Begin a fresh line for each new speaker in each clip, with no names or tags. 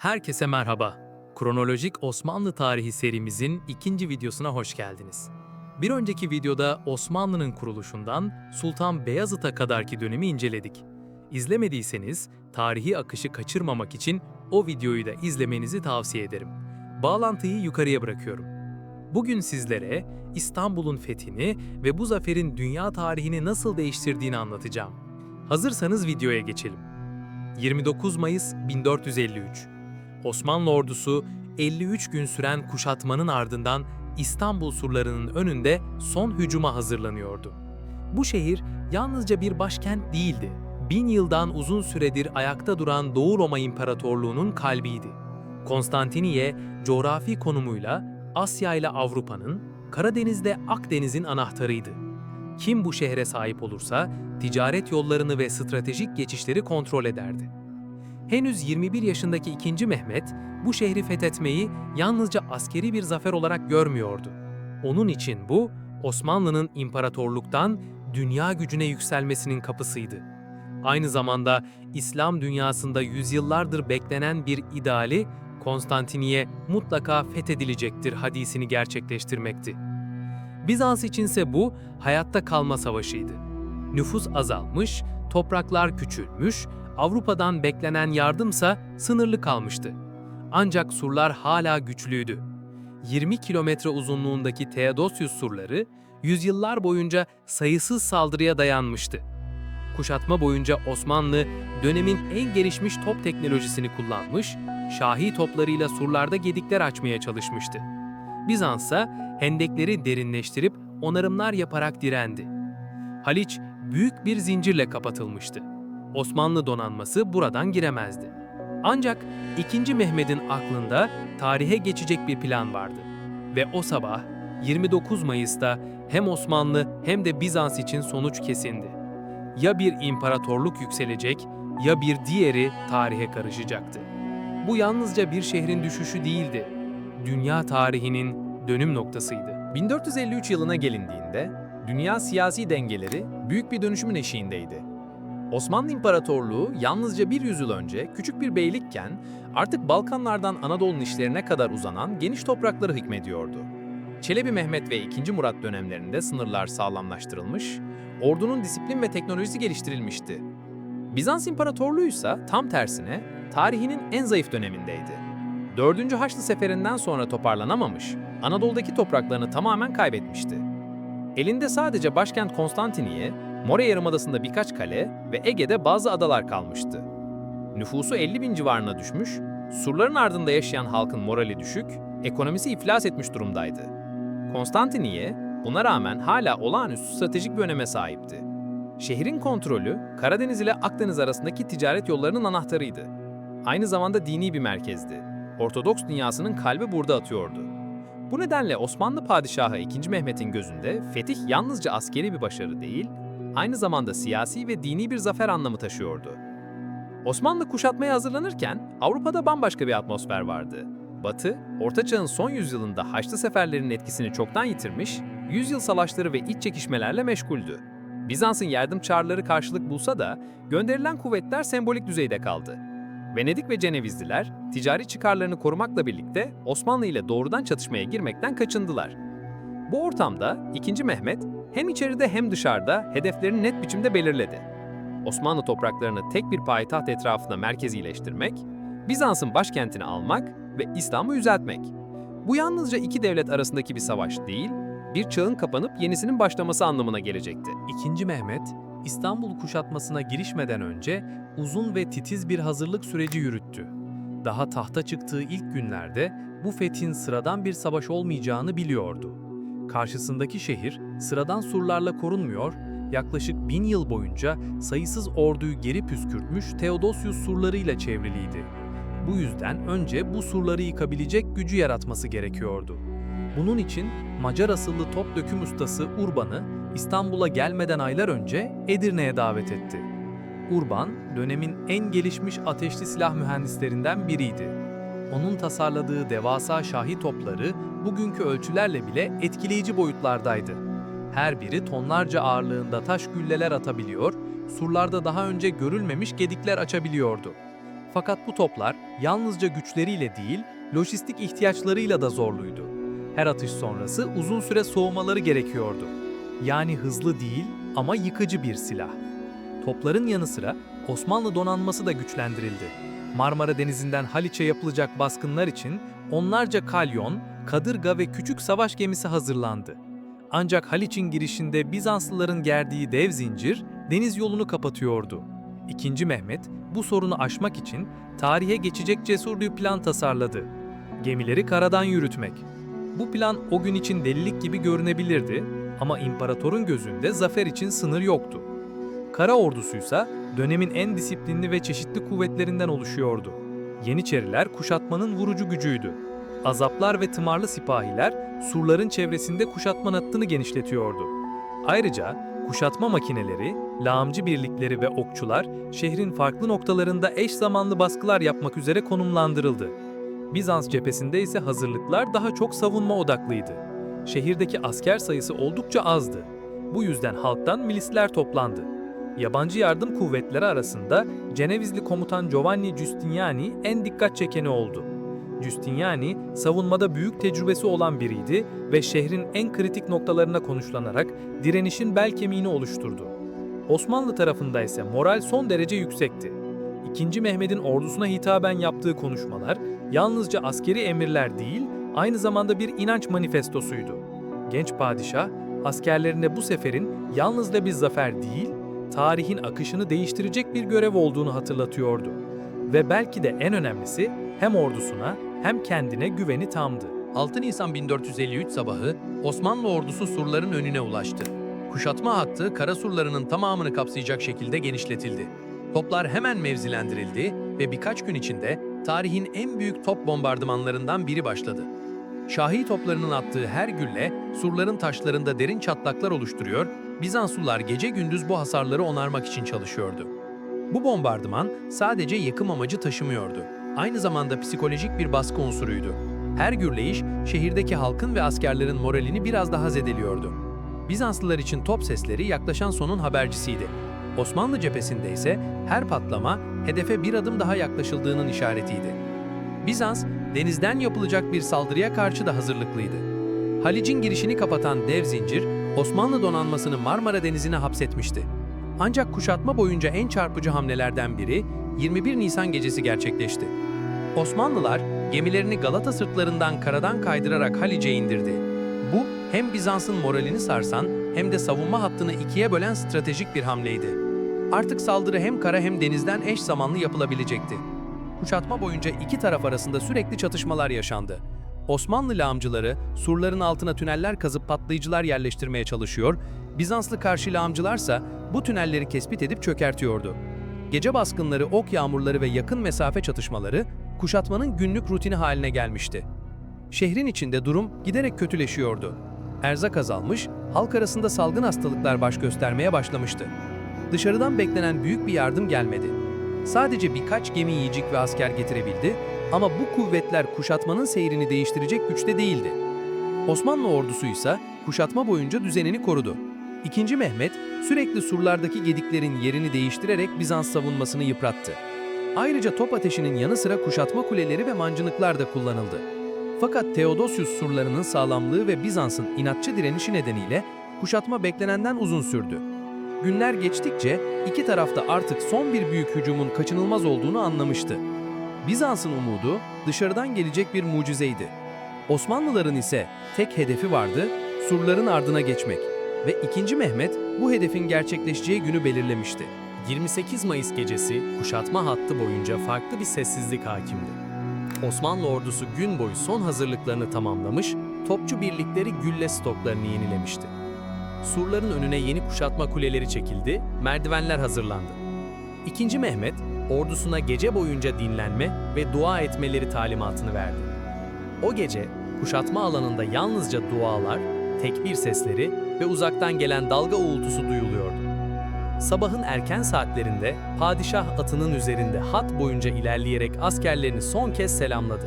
Herkese merhaba. Kronolojik Osmanlı tarihi serimizin ikinci videosuna hoş geldiniz. Bir önceki videoda Osmanlı'nın kuruluşundan Sultan Beyazıt'a kadarki dönemi inceledik. İzlemediyseniz tarihi akışı kaçırmamak için o videoyu da izlemenizi tavsiye ederim. Bağlantıyı yukarıya bırakıyorum. Bugün sizlere İstanbul'un fethini ve bu zaferin dünya tarihini nasıl değiştirdiğini anlatacağım. Hazırsanız videoya geçelim. 29 Mayıs 1453 Osmanlı ordusu 53 gün süren kuşatmanın ardından İstanbul surlarının önünde son hücuma hazırlanıyordu. Bu şehir yalnızca bir başkent değildi. Bin yıldan uzun süredir ayakta duran Doğu Roma İmparatorluğu'nun kalbiydi. Konstantiniye, coğrafi konumuyla Asya ile Avrupa'nın, Karadeniz'de Akdeniz'in anahtarıydı. Kim bu şehre sahip olursa ticaret yollarını ve stratejik geçişleri kontrol ederdi. Henüz 21 yaşındaki 2. Mehmet bu şehri fethetmeyi yalnızca askeri bir zafer olarak görmüyordu. Onun için bu Osmanlı'nın imparatorluktan dünya gücüne yükselmesinin kapısıydı. Aynı zamanda İslam dünyasında yüzyıllardır beklenen bir ideali Konstantiniye mutlaka fethedilecektir hadisini gerçekleştirmekti. Bizans içinse bu hayatta kalma savaşıydı. Nüfus azalmış, topraklar küçülmüş, Avrupa'dan beklenen yardımsa sınırlı kalmıştı. Ancak surlar hala güçlüydü. 20 kilometre uzunluğundaki Theodosius surları yüzyıllar boyunca sayısız saldırıya dayanmıştı. Kuşatma boyunca Osmanlı dönemin en gelişmiş top teknolojisini kullanmış, şahi toplarıyla surlarda gedikler açmaya çalışmıştı. Bizans'a hendekleri derinleştirip onarımlar yaparak direndi. Haliç büyük bir zincirle kapatılmıştı. Osmanlı donanması buradan giremezdi. Ancak 2. Mehmet'in aklında tarihe geçecek bir plan vardı. Ve o sabah 29 Mayıs'ta hem Osmanlı hem de Bizans için sonuç kesindi. Ya bir imparatorluk yükselecek ya bir diğeri tarihe karışacaktı. Bu yalnızca bir şehrin düşüşü değildi. Dünya tarihinin dönüm noktasıydı.
1453 yılına gelindiğinde dünya siyasi dengeleri büyük bir dönüşümün eşiğindeydi. Osmanlı İmparatorluğu yalnızca bir yüzyıl önce küçük bir beylikken artık Balkanlardan Anadolu'nun işlerine kadar uzanan geniş toprakları hükmediyordu. Çelebi Mehmet ve 2. Murat dönemlerinde sınırlar sağlamlaştırılmış, ordunun disiplin ve teknolojisi geliştirilmişti. Bizans İmparatorluğu ise tam tersine tarihinin en zayıf dönemindeydi. 4. Haçlı Seferinden sonra toparlanamamış, Anadolu'daki topraklarını tamamen kaybetmişti. Elinde sadece başkent Konstantiniye, More Yarımadası'nda birkaç kale ve Ege'de bazı adalar kalmıştı. Nüfusu 50 bin civarına düşmüş, surların ardında yaşayan halkın morali düşük, ekonomisi iflas etmiş durumdaydı. Konstantiniye, buna rağmen hala olağanüstü stratejik bir öneme sahipti. Şehrin kontrolü, Karadeniz ile Akdeniz arasındaki ticaret yollarının anahtarıydı. Aynı zamanda dini bir merkezdi. Ortodoks dünyasının kalbi burada atıyordu. Bu nedenle Osmanlı Padişahı 2. Mehmet'in gözünde fetih yalnızca askeri bir başarı değil, aynı zamanda siyasi ve dini bir zafer anlamı taşıyordu. Osmanlı kuşatmaya hazırlanırken Avrupa'da bambaşka bir atmosfer vardı. Batı, Orta Çağ'ın son yüzyılında Haçlı seferlerinin etkisini çoktan yitirmiş, yüzyıl savaşları ve iç çekişmelerle meşguldü. Bizans'ın yardım çağrıları karşılık bulsa da gönderilen kuvvetler sembolik düzeyde kaldı. Venedik ve Cenevizliler ticari çıkarlarını korumakla birlikte Osmanlı ile doğrudan çatışmaya girmekten kaçındılar. Bu ortamda 2. Mehmet hem içeride hem dışarıda hedeflerini net biçimde belirledi. Osmanlı topraklarını tek bir payitaht etrafında merkezileştirmek, Bizans'ın başkentini almak ve İslam'ı yüceltmek. Bu yalnızca iki devlet arasındaki bir savaş değil, bir çağın kapanıp yenisinin başlaması anlamına gelecekti.
2. Mehmet, İstanbul kuşatmasına girişmeden önce uzun ve titiz bir hazırlık süreci yürüttü. Daha tahta çıktığı ilk günlerde bu fethin sıradan bir savaş olmayacağını biliyordu. Karşısındaki şehir sıradan surlarla korunmuyor, yaklaşık bin yıl boyunca sayısız orduyu geri püskürtmüş Theodosius surlarıyla çevriliydi. Bu yüzden önce bu surları yıkabilecek gücü yaratması gerekiyordu. Bunun için Macar asıllı top döküm ustası Urban'ı İstanbul'a gelmeden aylar önce Edirne'ye davet etti. Urban, dönemin en gelişmiş ateşli silah mühendislerinden biriydi. Onun tasarladığı devasa şahi topları bugünkü ölçülerle bile etkileyici boyutlardaydı. Her biri tonlarca ağırlığında taş gülleler atabiliyor, surlarda daha önce görülmemiş gedikler açabiliyordu.
Fakat bu toplar yalnızca güçleriyle değil, lojistik ihtiyaçlarıyla da zorluydu. Her atış sonrası uzun süre soğumaları gerekiyordu. Yani hızlı değil ama yıkıcı bir silah. Topların yanı sıra Osmanlı donanması da güçlendirildi. Marmara Denizi'nden Haliç'e yapılacak baskınlar için onlarca kalyon, kadırga ve küçük savaş gemisi hazırlandı. Ancak Haliç'in girişinde Bizanslıların gerdiği dev zincir deniz yolunu kapatıyordu. İkinci Mehmet bu sorunu aşmak için tarihe geçecek cesur bir plan tasarladı. Gemileri karadan yürütmek. Bu plan o gün için delilik gibi görünebilirdi ama imparatorun gözünde zafer için sınır yoktu. Kara ordusuysa dönemin en disiplinli ve çeşitli kuvvetlerinden oluşuyordu. Yeniçeriler kuşatmanın vurucu gücüydü. Azaplar ve tımarlı sipahiler surların çevresinde kuşatma hattını genişletiyordu. Ayrıca kuşatma makineleri, lağımcı birlikleri ve okçular şehrin farklı noktalarında eş zamanlı baskılar yapmak üzere konumlandırıldı. Bizans cephesinde ise hazırlıklar daha çok savunma odaklıydı. Şehirdeki asker sayısı oldukça azdı. Bu yüzden halktan milisler toplandı. Yabancı yardım kuvvetleri arasında Cenevizli komutan Giovanni Giustiniani en dikkat çekeni oldu. Giustiniani, savunmada büyük tecrübesi olan biriydi ve şehrin en kritik noktalarına konuşlanarak direnişin bel kemiğini oluşturdu. Osmanlı tarafında ise moral son derece yüksekti. İkinci Mehmet'in ordusuna hitaben yaptığı konuşmalar yalnızca askeri emirler değil, aynı zamanda bir inanç manifestosuydu. Genç padişah, askerlerine bu seferin yalnızca bir zafer değil, tarihin akışını değiştirecek bir görev olduğunu hatırlatıyordu. Ve belki de en önemlisi hem ordusuna hem kendine güveni tamdı.
6 Nisan 1453 sabahı Osmanlı ordusu surların önüne ulaştı. Kuşatma hattı kara surlarının tamamını kapsayacak şekilde genişletildi. Toplar hemen mevzilendirildi ve birkaç gün içinde tarihin en büyük top bombardımanlarından biri başladı. Şahi toplarının attığı her gülle surların taşlarında derin çatlaklar oluşturuyor, Bizanslılar gece gündüz bu hasarları onarmak için çalışıyordu. Bu bombardıman sadece yıkım amacı taşımıyordu. Aynı zamanda psikolojik bir baskı unsuruydu. Her gürleyiş şehirdeki halkın ve askerlerin moralini biraz daha zedeliyordu. Bizanslılar için top sesleri yaklaşan sonun habercisiydi. Osmanlı cephesinde ise her patlama hedefe bir adım daha yaklaşıldığının işaretiydi. Bizans, denizden yapılacak bir saldırıya karşı da hazırlıklıydı. Halic'in girişini kapatan dev zincir, Osmanlı donanmasını Marmara Denizi'ne hapsetmişti. Ancak kuşatma boyunca en çarpıcı hamlelerden biri 21 Nisan gecesi gerçekleşti. Osmanlılar gemilerini Galata sırtlarından karadan kaydırarak Halice indirdi. Bu hem Bizans'ın moralini sarsan hem de savunma hattını ikiye bölen stratejik bir hamleydi. Artık saldırı hem kara hem denizden eş zamanlı yapılabilecekti. Kuşatma boyunca iki taraf arasında sürekli çatışmalar yaşandı. Osmanlı lağımcıları surların altına tüneller kazıp patlayıcılar yerleştirmeye çalışıyor, Bizanslı karşı lağımcılarsa bu tünelleri tespit edip çökertiyordu. Gece baskınları, ok yağmurları ve yakın mesafe çatışmaları kuşatmanın günlük rutini haline gelmişti. Şehrin içinde durum giderek kötüleşiyordu. Erzak azalmış, halk arasında salgın hastalıklar baş göstermeye başlamıştı. Dışarıdan beklenen büyük bir yardım gelmedi. Sadece birkaç gemi yiyecek ve asker getirebildi ama bu kuvvetler kuşatmanın seyrini değiştirecek güçte değildi. Osmanlı ordusu ise kuşatma boyunca düzenini korudu. İkinci Mehmet sürekli surlardaki gediklerin yerini değiştirerek Bizans savunmasını yıprattı. Ayrıca top ateşinin yanı sıra kuşatma kuleleri ve mancınıklar da kullanıldı. Fakat Theodosius surlarının sağlamlığı ve Bizans'ın inatçı direnişi nedeniyle kuşatma beklenenden uzun sürdü. Günler geçtikçe iki tarafta artık son bir büyük hücumun kaçınılmaz olduğunu anlamıştı. Bizans'ın umudu dışarıdan gelecek bir mucizeydi. Osmanlıların ise tek hedefi vardı, surların ardına geçmek ve 2. Mehmet bu hedefin gerçekleşeceği günü belirlemişti.
28 Mayıs gecesi kuşatma hattı boyunca farklı bir sessizlik hakimdi. Osmanlı ordusu gün boyu son hazırlıklarını tamamlamış, topçu birlikleri gülle stoklarını yenilemişti. Surların önüne yeni kuşatma kuleleri çekildi, merdivenler hazırlandı. İkinci Mehmet, ordusuna gece boyunca dinlenme ve dua etmeleri talimatını verdi. O gece kuşatma alanında yalnızca dualar, tekbir sesleri ve uzaktan gelen dalga uğultusu duyuluyordu. Sabahın erken saatlerinde padişah atının üzerinde hat boyunca ilerleyerek askerlerini son kez selamladı.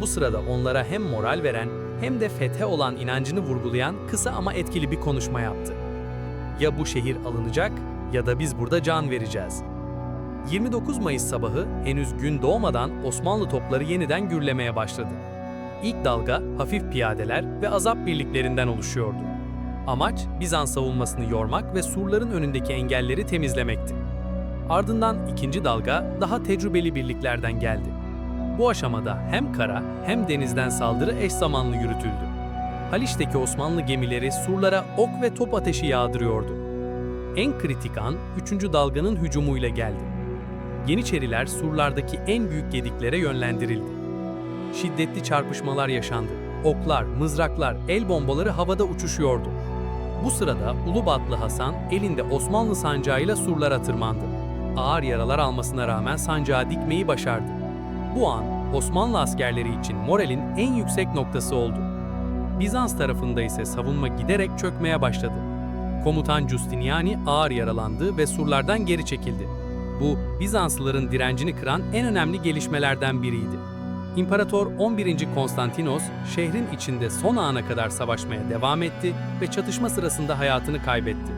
Bu sırada onlara hem moral veren hem de fethe olan inancını vurgulayan kısa ama etkili bir konuşma yaptı. Ya bu şehir alınacak ya da biz burada can vereceğiz.
29 Mayıs sabahı henüz gün doğmadan Osmanlı topları yeniden gürlemeye başladı. İlk dalga hafif piyadeler ve azap birliklerinden oluşuyordu. Amaç Bizans savunmasını yormak ve surların önündeki engelleri temizlemekti. Ardından ikinci dalga daha tecrübeli birliklerden geldi. Bu aşamada hem kara hem denizden saldırı eş zamanlı yürütüldü. Haliç'teki Osmanlı gemileri surlara ok ve top ateşi yağdırıyordu. En kritik an 3. dalganın hücumuyla geldi. Yeniçeriler surlardaki en büyük gediklere yönlendirildi. Şiddetli çarpışmalar yaşandı. Oklar, mızraklar, el bombaları havada uçuşuyordu. Bu sırada Ulubatlı Hasan elinde Osmanlı sancağıyla surlara tırmandı. Ağır yaralar almasına rağmen sancağı dikmeyi başardı. Bu an Osmanlı askerleri için moralin en yüksek noktası oldu. Bizans tarafında ise savunma giderek çökmeye başladı. Komutan Justiniani ağır yaralandı ve surlardan geri çekildi. Bu Bizanslıların direncini kıran en önemli gelişmelerden biriydi. İmparator 11. Konstantinos şehrin içinde son ana kadar savaşmaya devam etti ve çatışma sırasında hayatını kaybetti.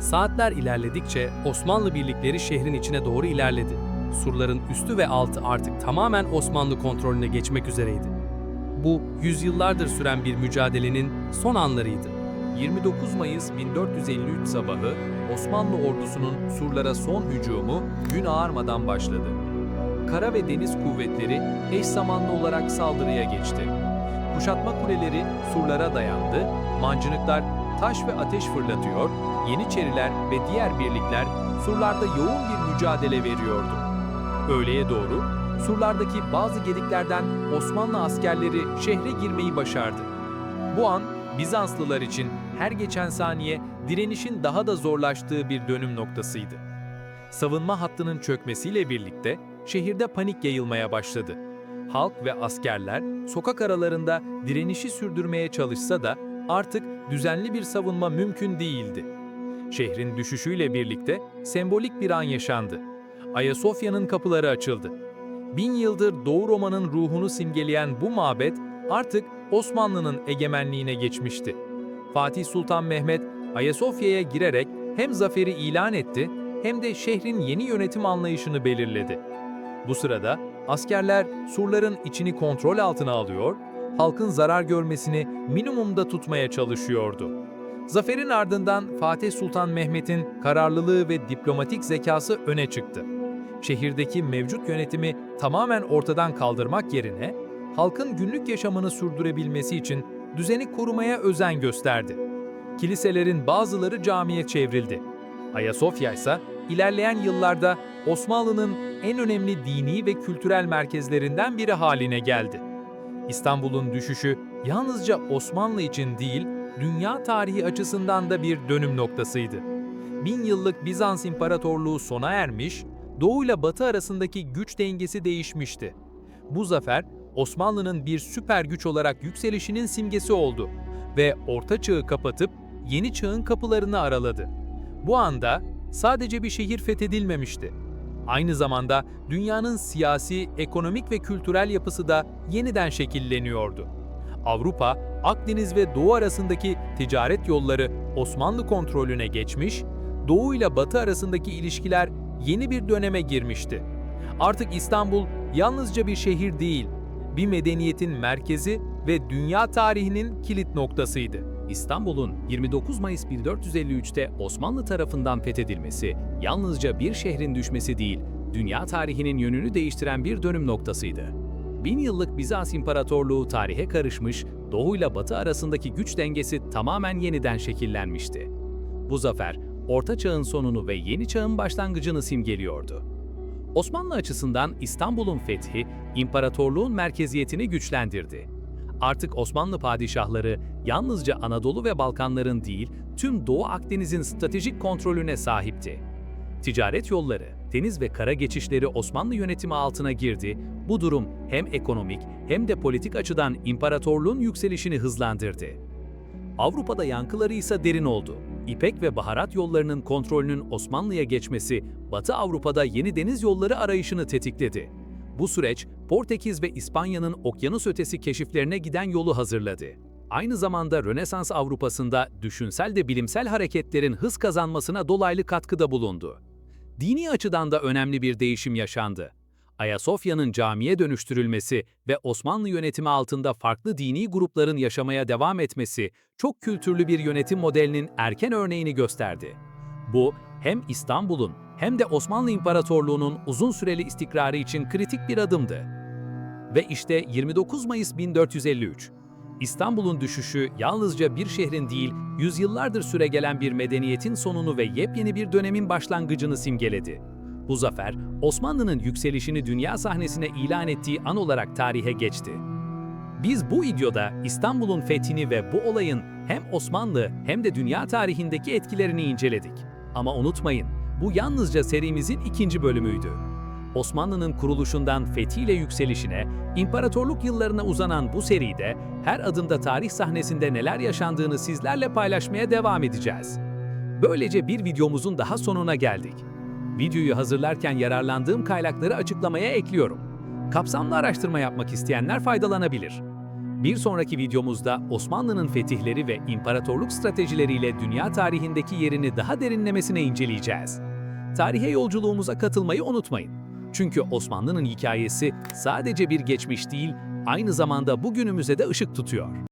Saatler ilerledikçe Osmanlı birlikleri şehrin içine doğru ilerledi. Surların üstü ve altı artık tamamen Osmanlı kontrolüne geçmek üzereydi. Bu yüzyıllardır süren bir mücadelenin son anlarıydı.
29 Mayıs 1453 sabahı Osmanlı ordusunun surlara son hücumu gün ağarmadan başladı. Kara ve deniz kuvvetleri eş zamanlı olarak saldırıya geçti. Kuşatma kuleleri surlara dayandı, mancınıklar taş ve ateş fırlatıyor, Yeniçeriler ve diğer birlikler surlarda yoğun bir mücadele veriyordu. Öğleye doğru surlardaki bazı gediklerden Osmanlı askerleri şehre girmeyi başardı. Bu an Bizanslılar için her geçen saniye direnişin daha da zorlaştığı bir dönüm noktasıydı. Savunma hattının çökmesiyle birlikte şehirde panik yayılmaya başladı. Halk ve askerler sokak aralarında direnişi sürdürmeye çalışsa da artık düzenli bir savunma mümkün değildi. Şehrin düşüşüyle birlikte sembolik bir an yaşandı. Ayasofya'nın kapıları açıldı. Bin yıldır Doğu Roma'nın ruhunu simgeleyen bu mabet artık Osmanlı'nın egemenliğine geçmişti. Fatih Sultan Mehmet Ayasofya'ya girerek hem zaferi ilan etti hem de şehrin yeni yönetim anlayışını belirledi. Bu sırada askerler surların içini kontrol altına alıyor, halkın zarar görmesini minimumda tutmaya çalışıyordu. Zaferin ardından Fatih Sultan Mehmet'in kararlılığı ve diplomatik zekası öne çıktı. Şehirdeki mevcut yönetimi tamamen ortadan kaldırmak yerine halkın günlük yaşamını sürdürebilmesi için düzeni korumaya özen gösterdi. Kiliselerin bazıları camiye çevrildi. Ayasofya ise ilerleyen yıllarda Osmanlı'nın en önemli dini ve kültürel merkezlerinden biri haline geldi. İstanbul'un düşüşü yalnızca Osmanlı için değil, dünya tarihi açısından da bir dönüm noktasıydı. Bin yıllık Bizans İmparatorluğu sona ermiş, Doğu ile Batı arasındaki güç dengesi değişmişti. Bu zafer, Osmanlı'nın bir süper güç olarak yükselişinin simgesi oldu ve Orta Çağ'ı kapatıp Yeni Çağ'ın kapılarını araladı. Bu anda sadece bir şehir fethedilmemişti. Aynı zamanda dünyanın siyasi, ekonomik ve kültürel yapısı da yeniden şekilleniyordu. Avrupa, Akdeniz ve Doğu arasındaki ticaret yolları Osmanlı kontrolüne geçmiş, Doğu ile Batı arasındaki ilişkiler yeni bir döneme girmişti. Artık İstanbul yalnızca bir şehir değil, bir medeniyetin merkezi ve dünya tarihinin kilit noktasıydı.
İstanbul'un 29 Mayıs 1453'te Osmanlı tarafından fethedilmesi yalnızca bir şehrin düşmesi değil, dünya tarihinin yönünü değiştiren bir dönüm noktasıydı. Bin yıllık Bizans İmparatorluğu tarihe karışmış, Doğu ile Batı arasındaki güç dengesi tamamen yeniden şekillenmişti. Bu zafer, Orta Çağ'ın sonunu ve Yeni Çağ'ın başlangıcını simgeliyordu. Osmanlı açısından İstanbul'un fethi, imparatorluğun merkeziyetini güçlendirdi. Artık Osmanlı padişahları yalnızca Anadolu ve Balkanların değil, tüm Doğu Akdeniz'in stratejik kontrolüne sahipti. Ticaret yolları, deniz ve kara geçişleri Osmanlı yönetimi altına girdi. Bu durum hem ekonomik hem de politik açıdan imparatorluğun yükselişini hızlandırdı. Avrupa'da yankıları ise derin oldu. İpek ve baharat yollarının kontrolünün Osmanlı'ya geçmesi, Batı Avrupa'da yeni deniz yolları arayışını tetikledi. Bu süreç, Portekiz ve İspanya'nın okyanus ötesi keşiflerine giden yolu hazırladı. Aynı zamanda Rönesans Avrupa'sında düşünsel de bilimsel hareketlerin hız kazanmasına dolaylı katkıda bulundu. Dini açıdan da önemli bir değişim yaşandı. Ayasofya'nın camiye dönüştürülmesi ve Osmanlı yönetimi altında farklı dini grupların yaşamaya devam etmesi çok kültürlü bir yönetim modelinin erken örneğini gösterdi. Bu hem İstanbul'un hem de Osmanlı İmparatorluğu'nun uzun süreli istikrarı için kritik bir adımdı. Ve işte 29 Mayıs 1453. İstanbul'un düşüşü yalnızca bir şehrin değil, yüzyıllardır süregelen bir medeniyetin sonunu ve yepyeni bir dönemin başlangıcını simgeledi. Bu zafer, Osmanlı'nın yükselişini dünya sahnesine ilan ettiği an olarak tarihe geçti. Biz bu videoda İstanbul'un fethini ve bu olayın hem Osmanlı hem de dünya tarihindeki etkilerini inceledik. Ama unutmayın, bu yalnızca serimizin ikinci bölümüydü. Osmanlı'nın kuruluşundan fethiyle yükselişine, imparatorluk yıllarına uzanan bu seride her adımda tarih sahnesinde neler yaşandığını sizlerle paylaşmaya devam edeceğiz. Böylece bir videomuzun daha sonuna geldik. Videoyu hazırlarken yararlandığım kaynakları açıklamaya ekliyorum. Kapsamlı araştırma yapmak isteyenler faydalanabilir. Bir sonraki videomuzda Osmanlı'nın fetihleri ve imparatorluk stratejileriyle dünya tarihindeki yerini daha derinlemesine inceleyeceğiz. Tarihe yolculuğumuza katılmayı unutmayın. Çünkü Osmanlı'nın hikayesi sadece bir geçmiş değil, aynı zamanda bugünümüze de ışık tutuyor.